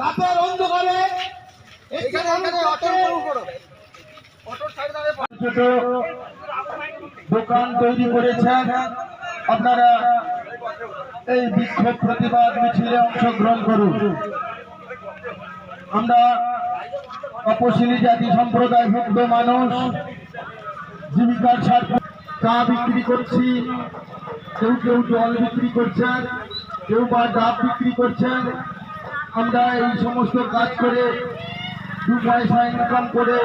রাতের অন্ধকারে ছোট দোকান তৈরি করেছেন। আপনারা এই বিক্ষোভ প্রতিবাদ মিছিলে অংশগ্রহণ করুন। আমরা তপশিলি জাতি সম্প্রদায়ভুক্ত মানুষ জীবিকার স্বার্থে চা বিক্রি করছি। কেউ কেউ জল বিক্রি করছেন কেউ বা ডাব বিক্রি করছেন। আমরা এই সমস্ত কাজ করে দু পয়সা ইনকাম করে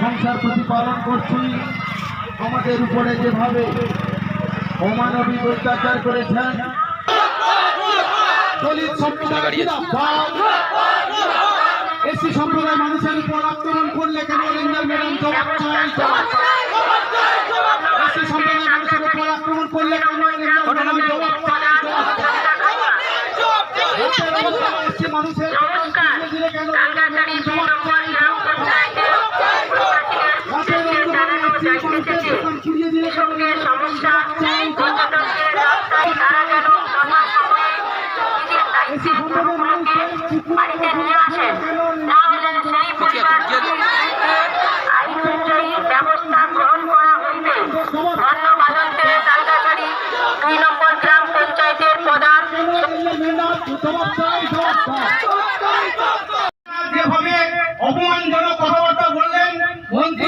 সংসার প্রতিপালন করছি আমাদের উপরে যেভাবে অমানবিক অত্যাচার করেছেন, দলিত সম্প্রদায় জিন্দাবাদ। এসি সম্প্রদায় মানুষের উপর আক্রমণ করলে কেন ম্যাডাম জবাব চাই জবাব চাই। এসি সম্প্রদায় মানুষের উপর আক্রমণ করলে কেন রেঞ্জার ম্যাডাম জবাব চাই জবাব চাই। ভোটের অধিকার এসি মানুষের দোকান খুলে দিলে কেন রেঞ্জার ম্যাডাম জবাব চাই জবাব চাই। রাতের জবাব চাই। এসি সম্প্রদায় মানুষের বাড়িতে নিয়ে আসেন তাহলে সেই আইন অনুযায়ী ব্যবস্থা গ্রহণ করা হইবে ধন্যবাদকে তালিকাকারী দুই নম্বর গ্রাম পঞ্চায়েতের প্রধান অপমানজনক কথাবার্তা বললেন, মন্ত্রী তার নিজের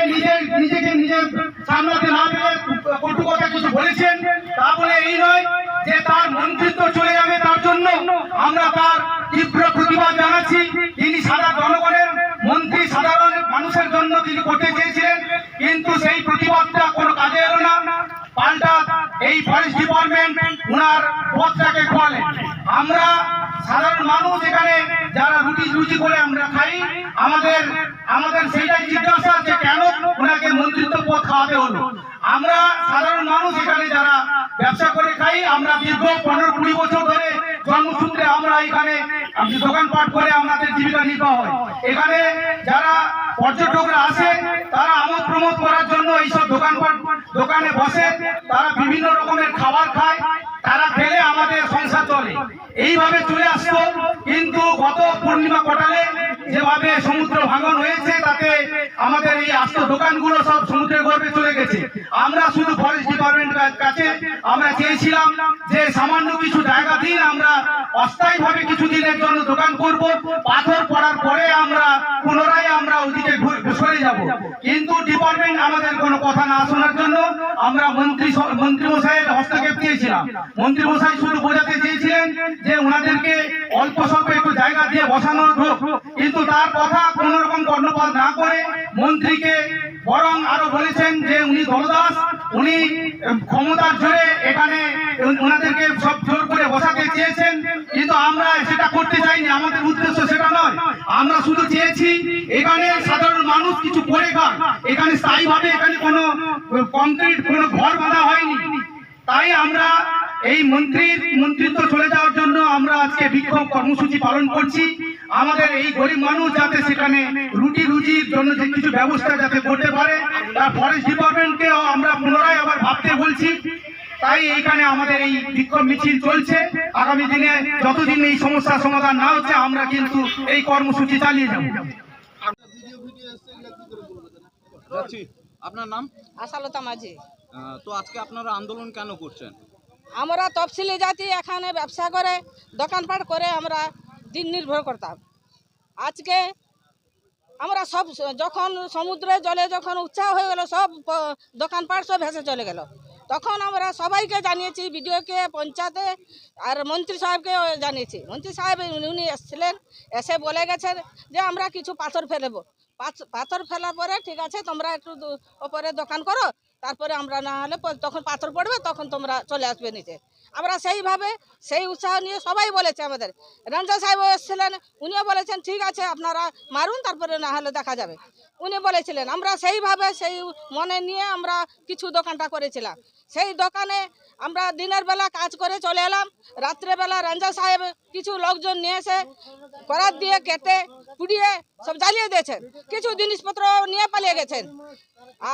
আমি নিজের নিজেকে নিজের সামলাতে না পেরে কটু কথা কিছু বলেছেন, তা বলে এই নয় যে তার মন্ত্রিত্ব চলে যাবে তার জন্য। আমরা তার তীব্র প্রতিবাদ জানাচ্ছি। তিনি সারা জনগণের মন্ত্রী, সাধারণ মানুষের জন্য তিনি করতে চেয়েছিলেন। কিন্তু সেই প্রতিবাদটা কোনো কাজে এলো না। পাল্টা এই ফরেস্ট ডিপার্টমেন্ট উনার পথটাকে খোয়ালেন। আমরা সাধারণ মানুষ এখানে যারা রুটি রুটি করে আমরা খাই, আমাদের আমাদের সেইটাই জিজ্ঞাসা যে কেন ওনাকে মন্ত্রিত্ব পদ খাওয়াতে হলো। আমরা সাধারণ মানুষ এখানে যারা ব্যবসা করে খাই, আমরা দীর্ঘ পনেরো কুড়ি বছর ধরে জন্মসূত্রে আমরা এখানে দোকানপাট করে আমাদের জীবিকা নির্বাহ হয়। এখানে যারা পর্যটকরা আসে, তারা আমোদ প্রমোদ করার জন্য এইসব দোকানপাট দোকানে বসে, তারা বিভিন্ন রকমের খাবার খায়। তারা খেলে আমাদের সংসার চলে। এইভাবে চলে আসতো, কিন্তু গত পূর্ণিমা কটালে যেভাবে সমুদ্র ভাঙন হয়েছে, তাতে আমাদের এই আস্ত দোকানগুলো সব সমুদ্রের গর্বে চলে গেছে। আমরা শুধু ফরেস্ট ডিপার্টমেন্ট কাছে আমরা চেয়েছিলাম যে সামান্য কিছু জায়গা দিন আমরা অস্থায়ীভাবে কিছুদিনের জন্য দোকান করব। পাথর পড়ার পরে আমরা পুনরায় আমরা ওদিকে সরে যাব। কিন্তু ডিপার্টমেন্ট আমাদের কোনো কথা না শোনার জন্য আমরা মন্ত্রী মন্ত্রী মশাইয়ের হস্তক্ষেপ দিয়েছিলাম মন্ত্রী মশাই শুধু বোঝাতে চেয়েছিলেন যে ওনাদেরকে অল্প স্বল্প একটু জায়গা দিয়ে বসানো হোক। কিন্তু তার কথা কোন রকম কর্ণপাত না করে মন্ত্রীকে বরং আরও বলেছেন যে উনি দলদাস উনি ক্ষমতার জোরে এখানে ওনাদেরকে সব জোর করে বসাতে চেয়েছেন, কিন্তু আমরা সেটা করতে চাইনি, আমাদের উদ্দেশ্য সেটা নয়। আমরা শুধু চেয়েছি, এখানে সাধারণ মানুষ কিছু করে খান এখানে স্থায়ীভাবে এখানে কোনো কংক্রিট কোনো ঘর বাঁধা হয়নি। তাই আমরা এই মন্ত্রীর মন্ত্রিত্ব চলে যাওয়ার জন্য আমরা আজকে বিক্ষোভ কর্মসূচি পালন করছি। আমাদের এই গরিব মানুষ যাতে সেখানে রুটি রুজির জন্য যে কিছু ব্যবস্থা যাতে করতে পারে, তার ফরেস্ট ভাবতে বলছি তাই এইখানে আমাদের এই বিক্ষোভ মিছিল চলছে। আগামী দিনে যতদিন এই সমস্যার সমাধান না হচ্ছে আমরা কিন্তু এই কর্মসূচি চালিয়ে যাব। আপনার নাম? আশালতা মাঝি। তো আজকে আপনারা আন্দোলন কেন করছেন? আমরা তফসিলি জাতি এখানে ব্যবসা করে দোকানপাট করে আমরা দিন নির্ভর করতাম। আজকে আমরা সব, যখন সমুদ্রে জলে যখন উৎসাহ হয়ে গেল, সব দোকানপাট সব ভেসে চলে গেল। তখন আমরা সবাইকে জানিয়েছি, বিডিওকে, পঞ্চায়েতে, আর মন্ত্রী সাহেবকে জানিয়েছি। মন্ত্রী সাহেব উনি এসেছিলেন, এসে বলে গেছেন যে, আমরা কিছু পাথর ফেলব পাথ- পাথর ফেলার পরে ঠিক আছে, তোমরা একটু ওপরে দোকান করো, তারপরে আমরা না হলে তখন পাথর পড়বে, তখন তোমরা চলে আসবে নিচে। আমরা সেইভাবে সেই উৎসাহ নিয়ে সবাই বলেছে আমাদের। রঞ্জন সাহেব এসেছিলেন, উনিও বলেছেন, ঠিক আছে, আপনারা মারুন, তারপরে না হলে দেখা যাবে। উনি বলেছিলেন, আমরা সেইভাবে সেই মনে নিয়ে আমরা কিছু দোকানটা করেছিলাম। সেই দোকানে আমরা দিনের বেলা কাজ করে চলে এলাম। রাত্রেবেলা রঞ্জন সাহেব কিছু লোকজন নিয়ে এসে করাত দিয়ে কেটে, পুড়িয়ে সব জ্বালিয়ে দিয়েছেন। কিছু জিনিসপত্র নিয়ে পালিয়ে গেছেন।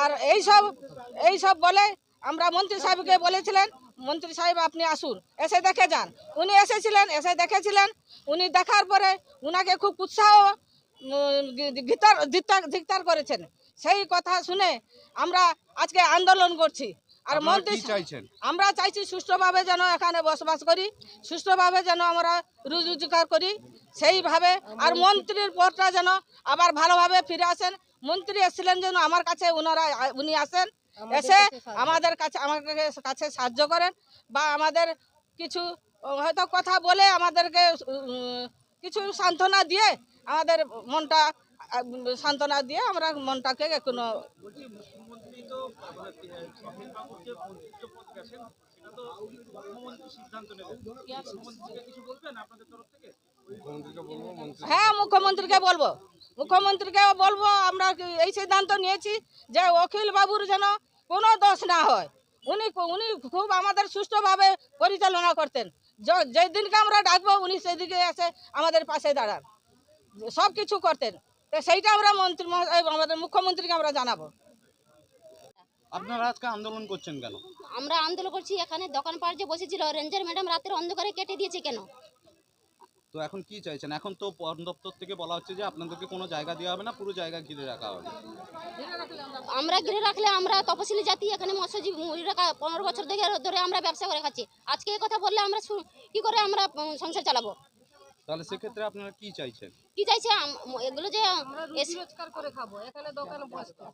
আর এই সব এই সব বলে আমরা মন্ত্রী সাহেবকে বলেছিলেন মন্ত্রী সাহেব আপনি আসুন। এসে দেখে যান। উনি এসেছিলেন এসে দেখেছিলেন উনি দেখার পরে উনাকে খুব উৎসাহ ধিক্কার- ধিক্কার করেছেন। সেই কথা শুনে আমরা আজকে আন্দোলন করছি। আর মন্ত্রী চাইছেন? আমরা চাইছি সুষ্ঠুভাবে যেন এখানে বসবাস করি সুষ্ঠুভাবে যেন আমরা রোজগার করি সেইভাবে। আর মন্ত্রীর পদটা যেন আবার ভালোভাবে ফিরে আসেন। মন্ত্রী এসেছিলেন যেন আমার কাছে ওনারা উনি আসেন। এসে আমাদের কাছে আমাদের কাছে সাহায্য করেন বা আমাদের কিছু হয়তো কথা বলে আমাদেরকে কিছু সান্ত্বনা দিয়ে আমাদের মনটা সান্ত্বনা দিয়ে আমরা মনটাকে কোনো হ্যাঁ মুখ্যমন্ত্রীকে বলব। মুখ্যমন্ত্রীকে বলব আমরা এই সিদ্ধান্ত নিয়েছি যে অখিল বাবুর যেন কোনো দোষ না হয়। উনি উনি খুব আমাদের সুষ্ঠুভাবে পরিচালনা করতেন। য- যেই দিনকে আমরা ডাকবো উনি সেদিকে এসে আমাদের পাশে দাঁড়ান। সব কিছু করতেন। তো সেইটা আমরা মন্ত্রী আমাদের মুখ্যমন্ত্রীকে আমরা জানাব। আপনারা আজকে আন্দোলন করছেন কেন? আমরা আন্দোলন করছি এখানে দোকানপাট যে বসেছিল রেঞ্জার ম্যাডাম রাতের অন্ধকারে কেটে দিয়েছে কেন? তো এখন কি চাইছেন? এখন তো বন দপ্তর থেকে বলা হচ্ছে যে আপনাদেরকে কোনো জায়গা দেওয়া হবে না পুরো জায়গা ঘিরে রাখা হবে। আমরা ঘিরে রাখলে আমরা তপশিলি জাতি এখানে মৎস্যজীবী কা- পনেরো বছর থেকে ধরে আমরা ব্যবসা করে খাচ্ছি। আজকে এই কথা বললে আমরা কি করে আমরা সংসার চালাবো? তাহলে সেক্ষেত্রে আপনারা কি চাইছেন? কি চাইছে এগুলো যে রোজগার করে খাব এখানে দোকানে বসবো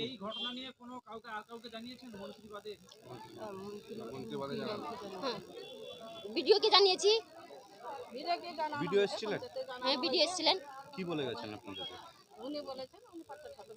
এই ঘটনা নিয়ে কোনো কাউকে আর কাউকে জানিয়েছেন মন্ত্রী বাদে হ্যাঁ। বিডিওকে জানিয়েছি? ভিডিও এসেছিলেন? হ্যাঁ বিডিও এসেছিলেন। কি বলে গেছেন আপনাদেরকে উনি বলেছেন উনি পাঁচটা ছাত্র